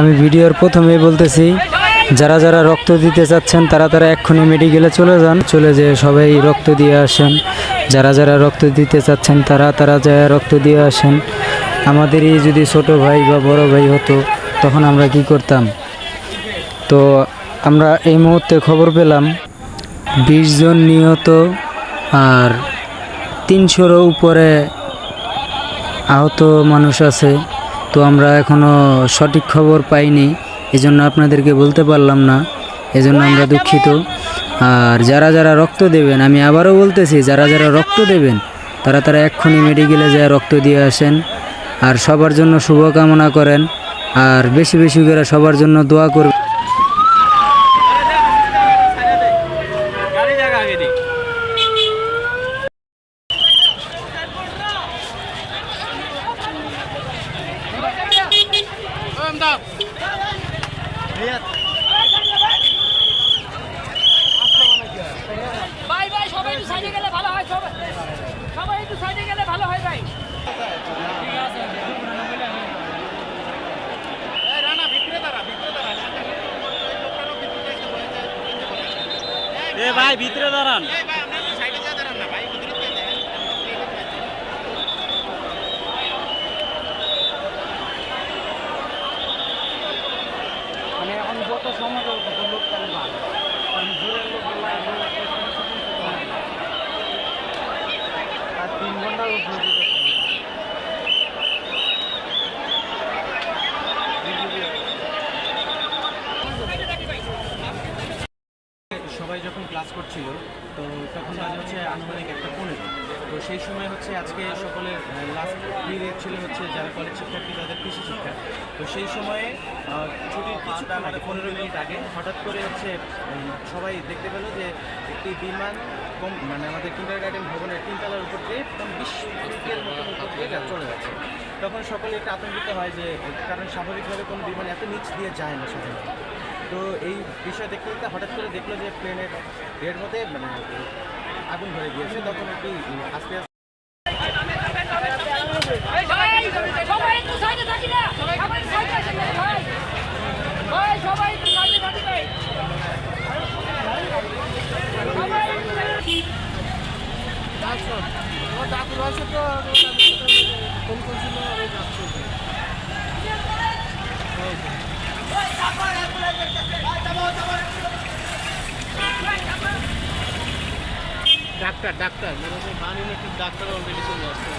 আমি ভিডিওর প্রথমেই বলতেছি, যারা যারা রক্ত দিতে চাচ্ছেন, তারা তারা এক্ষুনি মেডিকেলে চলে যান। চলে যেয়ে সবাই রক্ত দিয়ে আসেন। যারা যারা রক্ত দিতে চাচ্ছেন, তারা তারা যায় রক্ত দিয়ে আসেন। আমাদেরই যদি ছোট ভাই বা বড় ভাই হতো, তখন আমরা কি করতাম? তো আমরা এই মুহূর্তে খবর পেলাম, বিশ জন নিহত আর তিনশোরও উপরে আহত মানুষ আছে। তো আমরা এখনও সঠিক খবর পাইনি, এজন্য আপনাদেরকে বলতে পারলাম না, এজন্য আমরা দুঃখিত। আর যারা যারা রক্ত দেবেন, আমি আবারও বলতেছি, যারা যারা রক্ত দেবেন, তারা তারা এক্ষুনি মেডিকেলে যায় রক্ত দিয়ে আসেন, আর সবার জন্য শুভকামনা করেন, আর বেশি বেশি করে সবার জন্য দোয়া করবেন গাড়ি জায়গা আগে দিই ভাই ভাই সবাই একটু সাইডে গেলে ভালো হয় সবাই সবাই একটু সাইডে গেলে ভালো হয় ভাই ভাই ভিতরে দাঁড়ান। সবাই যখন ক্লাস করছিল তো তখন বাজে হচ্ছে আনুমানিক একটা পনেরো। তো সেই সময় হচ্ছে আজকে সকলের লাস্ট পিরিয়ড ছিল হচ্ছে যারা কলেজ শিক্ষার্থী তাদের কৃষি শিক্ষা। তো সেই সময়ে ছুটির কিছুটা মানে পনেরো মিনিট আগে হঠাৎ করে হচ্ছে সবাই দেখতে পেল যে একটি বিমান কম মানে আমাদের কিন্ডার গার্ডেন ভবনের তিনতলার উপর দিয়ে একদম বিশ ফিটের মতন উপর দিয়ে চলে যাচ্ছে। তখন সকলে একটু আতঙ্কিত হয় যে কারণ স্বাভাবিকভাবে কোনো বিমান এত নিচ দিয়ে যায় না সাধারণত তো এই বিষয় দেখতে দেখতে হঠাৎ করে দেখল যে প্লেনের এর মধ্যে মানে আগুন ধরে গিয়েছে, তখন কি আস্তে আস্তে একটু থাকি না সবাই ডাক্তার ডাক্তার মানে একটু ডাক্তার অলরেডি চলে আসছে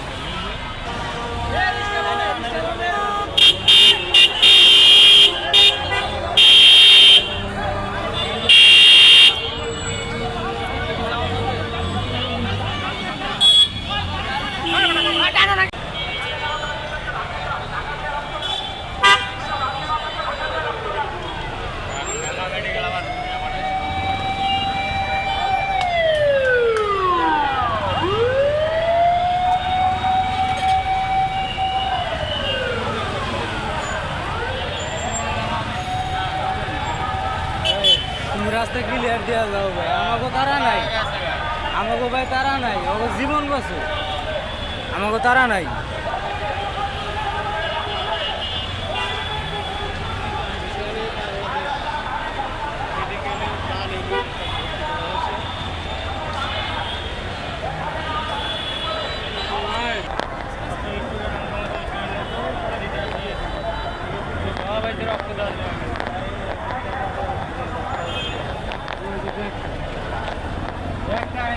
রাস্তা ক্লিয়ার দেওয়া যাও ভাই। আমাকে তারা নাই। আমাকে ভাই তারা নাই। ওকে জীবন বাঁচো আমাকে তারা নাই।